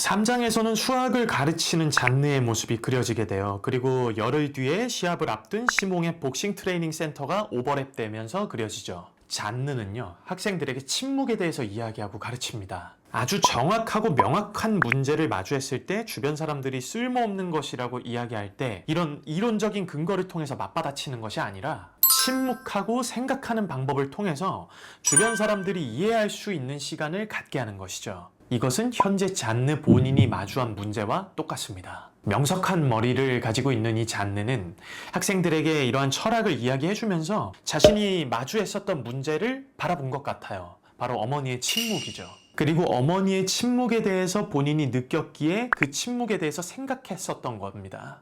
3장에서는 수학을 가르치는 잔느의 모습이 그려지게 돼요. 그리고 열흘 뒤에 시합을 앞둔 시몽의 복싱 트레이닝 센터가 오버랩되면서 그려지죠. 잔느는요, 학생들에게 침묵에 대해서 이야기하고 가르칩니다. 아주 정확하고 명확한 문제를 마주했을 때 주변 사람들이 쓸모없는 것이라고 이야기할 때 이런 이론적인 근거를 통해서 맞받아치는 것이 아니라 침묵하고 생각하는 방법을 통해서 주변 사람들이 이해할 수 있는 시간을 갖게 하는 것이죠. 이것은 현재 잔느 본인이 마주한 문제와 똑같습니다. 명석한 머리를 가지고 있는 이 잔느는 학생들에게 이러한 철학을 이야기해주면서 자신이 마주했었던 문제를 바라본 것 같아요. 바로 어머니의 침묵이죠. 그리고 어머니의 침묵에 대해서 본인이 느꼈기에 그 침묵에 대해서 생각했었던 겁니다.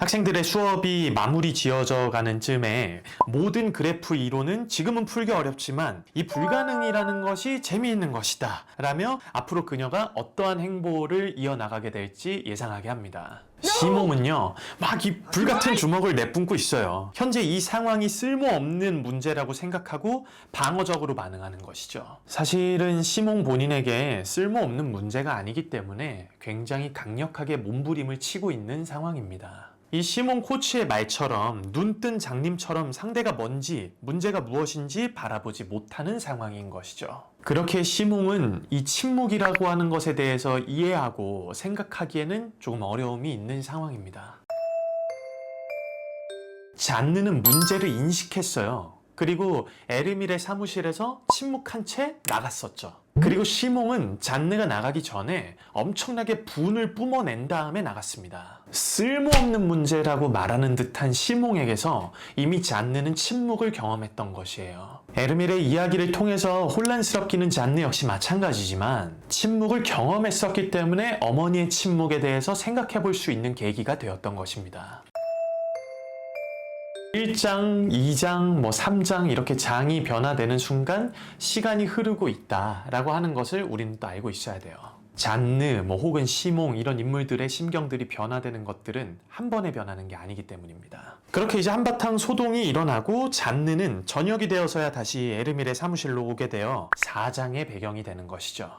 학생들의 수업이 마무리 지어져 가는 즈음에 모든 그래프 이론은 지금은 풀기 어렵지만 이 불가능이라는 것이 재미있는 것이다 라며 앞으로 그녀가 어떠한 행보를 이어나가게 될지 예상하게 합니다. 시몽은요, 막 이 불같은 주먹을 내뿜고 있어요. 현재 이 상황이 쓸모없는 문제라고 생각하고 방어적으로 반응하는 것이죠. 사실은 시몽 본인에게 쓸모없는 문제가 아니기 때문에 굉장히 강력하게 몸부림을 치고 있는 상황입니다. 이 시몬 코치의 말처럼 눈뜬 장님처럼 상대가 뭔지 문제가 무엇인지 바라보지 못하는 상황인 것이죠. 그렇게 시몽은 이 침묵이라고 하는 것에 대해서 이해하고 생각하기에는 조금 어려움이 있는 상황입니다. 잔느는 문제를 인식했어요. 그리고 에르밀의 사무실에서 침묵한 채 나갔었죠. 그리고 시몽은 잔느가 나가기 전에 엄청나게 분을 뿜어낸 다음에 나갔습니다. 쓸모없는 문제라고 말하는 듯한 시몽에게서 이미 잔느는 침묵을 경험했던 것이에요. 에르밀의 이야기를 통해서 혼란스럽기는 잔느 역시 마찬가지지만 침묵을 경험했었기 때문에 어머니의 침묵에 대해서 생각해 볼 수 있는 계기가 되었던 것입니다. 1장, 2장, 뭐 3장 이렇게 장이 변화되는 순간 시간이 흐르고 있다라고 하는 것을 우리는 또 알고 있어야 돼요. 잔느, 뭐 혹은 시몽 이런 인물들의 심경들이 변화되는 것들은 한 번에 변하는 게 아니기 때문입니다. 그렇게 이제 한바탕 소동이 일어나고 잔느는 저녁이 되어서야 다시 에르밀의 사무실로 오게 되어 4장의 배경이 되는 것이죠.